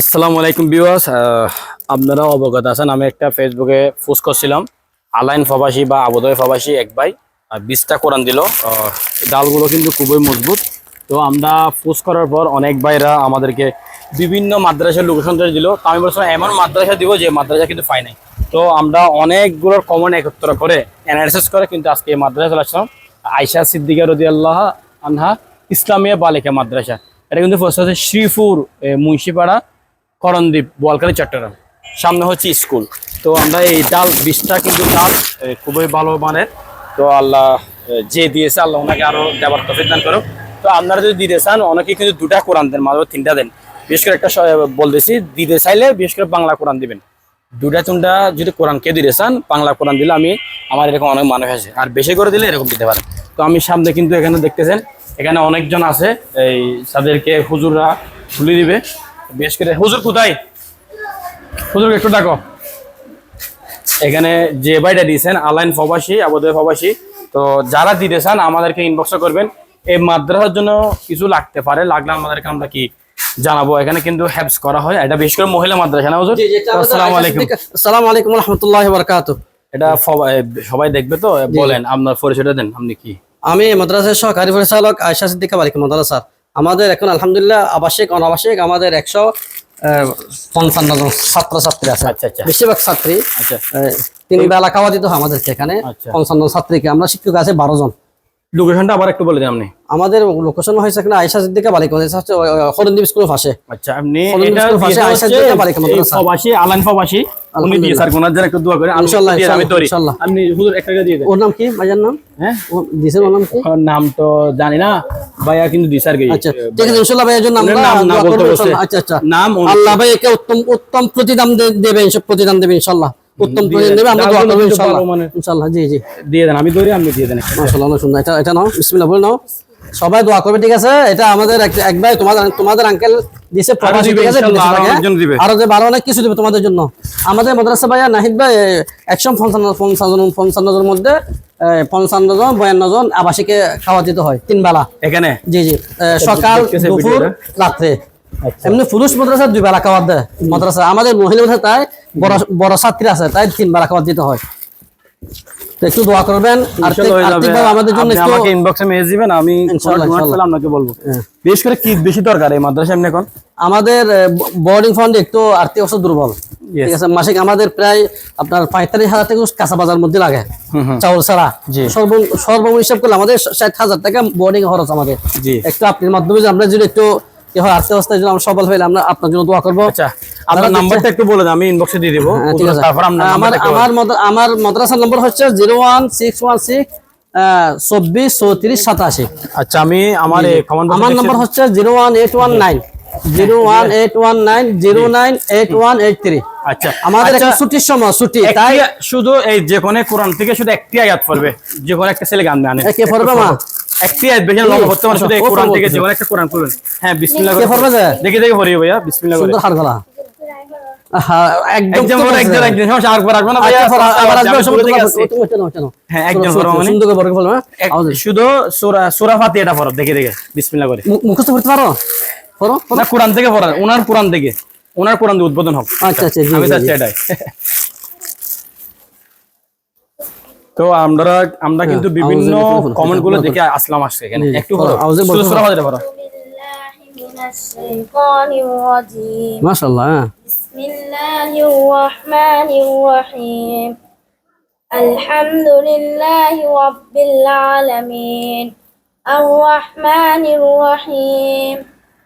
আসসালামু আলাইকুম বিওয়াস আপনারা অবগত আছেন, আমি একটা ফেসবুকে পোস্ট করছিলাম। আলাইন ফবাসী বা আবুদয় ফবাসী এক ভাই বিশটা কোরআন দিল। ডালগুলো কিন্তু খুবই মজবুত। তো আমরা পোস্ট করার পর অনেক ভাইরা আমাদেরকে বিভিন্ন মাদ্রাসার লোকেশন দিল। তো আমি বলছিলাম, এমন মাদ্রাসা দিব যে মাদ্রাসা কিন্তু পাই নাই। তো আমরা অনেকগুলোর কমন একত্র করে অ্যানালিসিস করে কিন্তু আজকে এই মাদ্রাসা চলে আসলাম। আয়সা সিদ্দিকা রদি আল্লাহ আনহা, ইসলামিয়া বালিকা মাদ্রাসা। এটা কিন্তু ফার্স্ট হচ্ছে শ্রীপুর মুন্সিপাড়া। করণদ্বীপ, বোয়ালখালী, চট্টগ্রাম। সামনে হচ্ছে স্কুল। তো আমরা এই ডাল বীজটা কিন্তু ডাল খুবই ভালো মানের। তো আল্লাহ যে দিয়েছে, আল্লাহ ওনাকে আরও দেবার তফিক দান করো তো আপনারা যদি দিতে চান অনেকে কিন্তু দুটা কোরআন দেন মাঝে তিনটা দেন। বিশেষ করে একটা বলতেছি, দিতে চাইলে বিশেষ করে বাংলা কোরআন দিবেন। দুটা, তিনটা যদি কোরআন কে দিতে চান, বাংলা কোরআন দিলে আমি, আমার এরকম অনেক মানুষ আছে। আর বেশি করে দিলে এরকম দিতে পারেন। তো আমি সামনে কিন্তু এখানে দেখতেছেন, এখানে অনেকজন আছে, এই, তাদেরকে হুজুররা খুলে দিবে। বিশেষ করে হুজুর কোথায়? হুজুর একটু ডাকো। এখানে যে বাইটা দিয়েছেন আলাইন ফবাসী আবুদয় ফবাসী তো যারা দিতে চান আমাদেরকে ইনবক্স করবেন। এই মাদ্রাসার জন্য কিছু লাগতে পারে লাগলে আমাদেরকে আমরা কি জানাব? এখানে কিন্তু হ্যাপস করা হয়। এটা বিশেষ করে মহিলা মাদ্রাসা না হুজুর? আসসালামু আলাইকুম। আসসালামু আলাইকুম রহমতুল্লাহ বরকাত এটা সবাই দেখবে তো? বলেন আপনার পরিচয়টা দেন আপনি কি? আমি মাদ্রাসার সহকারী পরিচালক আয়সা সিদ্দিকা বালিকা মাদ্রাসা আমাদের এখন আলহামদুলিল্লাহ আবাসিক অনাবাসিক আমাদের একশো পঞ্চান্ন জন ছাত্র ছাত্রী আছে আচ্ছা আচ্ছা বেশিরভাগ ছাত্রী আচ্ছা তিন বেলা খাওয়া দিতে হয় আমাদেরকে এখানে আচ্ছা। পঞ্চান্ন ছাত্রীকে আমরা শিক্ষক আছে বারো জন লোকেশনটা আবার একটু বলে দেন আপনি আমাদের লোকেশন হয়েছে এখানে সিদ্দিকা বালিকা মাদ্রাসা হচ্ছে স্কুলের পাশে আচ্ছা আপনি এটা মাদ্রাসা? উনি দিয়ে স্যার জন্য একটু দোয়া করে। আমি ইনশাল্লাহ, আমি তৈরি। আপনি হুজুর দিয়ে দেন। ওর নাম কি ভাইয়ার নাম? হ্যাঁ? ওর নাম কি? নাম তো জানি না ভাইয়া কিন্তু কি আচ্ছা ঠিক আছে ইনশাল্লাহ ভাইয়ের জন্য আমরা নাম না বলতে। আচ্ছা আচ্ছা। নাম আল্লাহ ভাই একে উত্তম উত্তম প্রতিদান দেবে ইনশাল্লাহ প্রতিদান দেবে ইনশাল্লাহ। উত্তম প্রতিদান দেবে আমরা দোয়া করব ভালো মানের। ইনশাল্লাহ জি জি। দিয়ে দেন আমি ধরি আপনি দিয়ে দেন। মাশাআল্লাহ সুন্দর। এটা এটা নাও বিসমিল্লাহ বলে নাও। সবাই দোয়া করবে ঠিক আছে? এটা আমাদের এক- ভাই তোমাদের তোমাদের আঙ্কেল দিছে ঠিক আছে? আরও যে ভালো অনেক কিছু দিবে তোমাদের জন্য। আমাদের মাদ্রাসা ভাইয়া নাহিদ ভাই একশো পঞ্চান্ন পঞ্চান্ন পঞ্চান্ন জনের মধ্যে পঞ্চান্ন জন বয়ান্ন জন আবাসীকে খাওয়া দিতে হয় তিন বেলা। এখানে? জি জি। সকাল দুপুর রাত্রে। আচ্ছা। এমনি পুরুষ মাদ্রাসা দুই বেলা খাবার দেয় মাদ্রাসা। আমাদের মহিলা মাদ্রাসা তাই বড় বড় ছাত্রী আছে তাই তিন বেলা খাবার দিতে হয়। একটু দোয়া করবেন। আর আমাদের জন্য একটু আমাকে ইনবক্সে মেসেজ দিবেন আমি আপনাকে বলব। হ্যাঁ। বিশেষ করে কি বেশি দরকার এই মাদ্রাসা এমনি এখন? আমাদের বোর্ডিং ফান্ড একটু আর্থিক অবস্থা দুর্বল। ঠিক আছে মাসিক আমাদের প্রায় আপনার পঁয়তাল্লিশ হাজার থেকে কাঁচা বাজার মধ্যে লাগে। চাউল ছাড়া। হিসাব করলে আমাদের ষাট হাজার টাকা বোর্ডিং খরচ আমাদের। একটু আপনার মাধ্যমে আমরা যদি একটু কি আর্থিক অবস্থায় যদি আমরা সবল হইলে আমরা আপনার জন্য দোয়া করব। আচ্ছা আপনার নাম্বারটা একটু বলে আমি ইনবক্সে দিয়ে দিব। হ্যাঁ, তারপর আমার আমার আমার মাদ্রাসার নম্বর হচ্ছে zero one six one six চব্বিশ চৌত্রিশ সাতাশি। আচ্ছা আমি আমার আমার নম্বর হচ্ছে zero one eight one nine. Zero one eight one nine zero nine eight one eight three. আচ্ছা। আমাদের আচ্ছা, একটা ছুটির সময় ছুটি তাই? শুধু এই যে কোনো কোরআন থেকে শুধু একটি আয়াত পড়বে যে কোনো একটা ছেলে গান এ, কে পড়বে মা? একটি বেশি লম্বা করতে পারে শুধু কোরআন থেকে তো। একটা কোরআন পড়বেন হ্যাঁ বিসমিল্লাহ কে পড়বে যে? দেখে দেখে পড়িও ভাইয়া বিসমিল্লাহ করে সুন্দর হার একদম একজন পড়ো, একজন একজন সমস্যা আর পড়া রাখব না ভাইয়া আচ্ছা, আবার আসবে, সব শুরু থেকে তুমি চেনো, চেনো। হ্যাঁ, একজন পড়ো মানে? সুন্দর করে হ্যাঁ? এক- আওয়াজ। শুধু সূরা সূরা ফাতিহাটা পড়ো দেখে দেখে বিসমিল্লাহ করে মুখস্থ করতে পারো পড়ো পড়ো। না কোরআন থেকে পড়া ওনার কোরআন থেকে ওনার কোরআন দিয়ে উদ্বোধন হোক আচ্ছা আচ্ছা আমি চাচ্ছি এটাই তো আমরা আমরা কিন্তু বিভিন্ন কমেন্টগুলো দেখে আসলাম আসছে এখানে। একটু মাশাআল্লাহ বিসমিল্লাহির রহমানির রহিম। আলহামদুলিল্লাহি রাব্বিল আলামিন। আর রহমানির রহিম।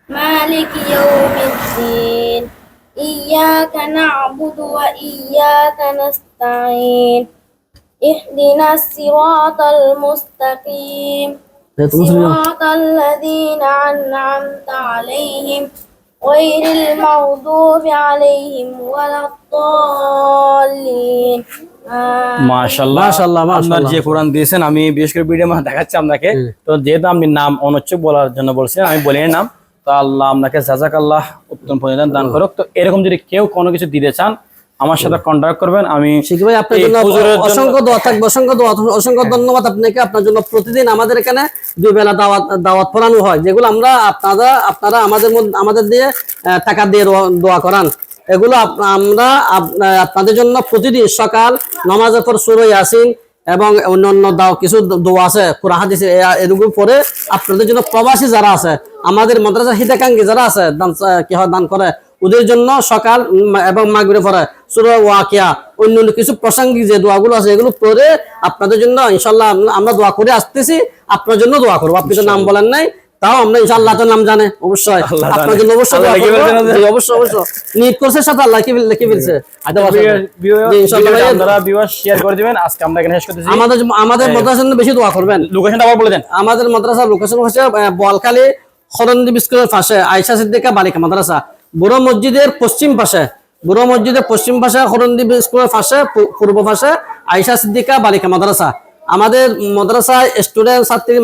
মালিক ইয়াউমিদ্দিন। ইyyaka na'budu wa iyyaka nasta'in اهدنا الصراط المستقيم এই তুমি শুনে নাও। صراط الذين أنعمت عليهم غير المغضوب عليهم ولا الضالين آمين মাশাআল্লাহ মাশাআল্লাহ, আপনার মাশাআল্লাহ। যে কোরআন দিয়েছেন আমি বিশেষ করে ভিডিও মধ্যে দেখাচ্ছি আপনাকে হুম। তো যেহেতু আপনি নাম অনচ্ছক বলার জন্য বলছিলেন আমি বলি নাম তো আল্লাহ আপনাকে জাজাক আল্লাহ উত্তম প্রতিদান দান করুক তো এরকম যদি কেউ কোনো কিছু দিতে চান আমার সাথে কন্ট্যাক্ট করবেন আমি শিখি ভাই আপনার জন্য অসংখ্য দোয়া থাকবে অসংখ্য দোয়া অসংখ্য ধন্যবাদ আপনাকে। আপনার জন্য প্রতিদিন আমাদের এখানে দুই বেলা দাওয়াত দাওয়াত পড়ানো হয় যেগুলো আমরা আপনারা আপনারা আমাদের মধ্যে আমাদের দিয়ে টাকা দিয়ে দোয়া- দোয়া করান। এগুলো আমরা আপনাদের জন্য প্রতিদিন সকাল নামাজের পর সুরই আসিন এবং অন্যান্য দাও কিছু দোয়া আছে কোরআন হাদিসে এরকম পরে আপনাদের জন্য প্রবাসী যারা আছে আমাদের মাদ্রাসা হিতাকাঙ্ক্ষী যারা আছে দান কি হয় দান করে ওদের জন্য সকাল এবং মাগরে পরে সুরা ওয়াকিয়া অন্য অন্য কিছু প্রাসঙ্গিক যে দোয়াগুলো আছে এগুলো পরে আপনাদের জন্য ইনশাল্লাহ আমরা দোয়া করে আসতেছি আপনার জন্য দোয়া করব। আপনি তো নাম বলেন নাই তাও আমরা ইনশাল্লাহ তো নাম জানে অবশ্যই। আপনার জন্য অবশ্যই অবশ্যই অবশ্যই। নিয়ত করছে সাথে আল্লাহ কি লিখে ফেলছে। আচ্ছা, দোয়া করব। জি, ইনশাল্লাহ ভাই, আপনারা ভিউয়ার শেয়ার করে দিবেন। আজকে আমরা এখানে শেষ করতেছি। আমাদের আমাদের মাদ্রাসার জন্য বেশি দোয়া করবেন। লোকেশনটা আবার বলে দেন। আমাদের মাদ্রাসার লোকেশন হচ্ছে আহ, বোয়ালখালী খরন্দীপ স্কুলের পাশে আয়সা সিদ্দিকা বালিকা মাদ্রাসা। বুড়ো মসজিদের পশ্চিম পাশে বুড়ো মসজিদের পশ্চিম পাশে খরন্দীপ স্কুলের পাশে পূর্ব পাশে আয়সা সিদ্দিকা বালিকা মাদ্রাসা। আমাদের মাদ্রাসায় স্টুডেন্ট ছাত্রী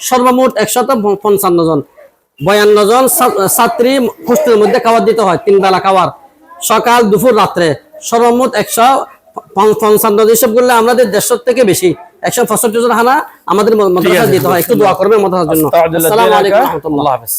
সর্বমোট একশত পঞ্চান্ন জন। বয়ান্ন জন ছাত্রী হোস্টেলের মধ্যে খাবার দিতে হয় তিন বেলা খাবার। সকাল দুপুর রাত্রে সর্বমোট একশো পঞ্চ- পঞ্চান্ন হিসাব করলে আমাদের দেড়শো থেকে বেশি। একশো পঁয়ষট্টি জন হানা আমাদের মাদ্রাসা দিতে হয়। একটু দোয়া করবে মাদ্রাসার জন্য। আসসালামু আলাইকুম রহমতুল্লাহ। হাফেজ।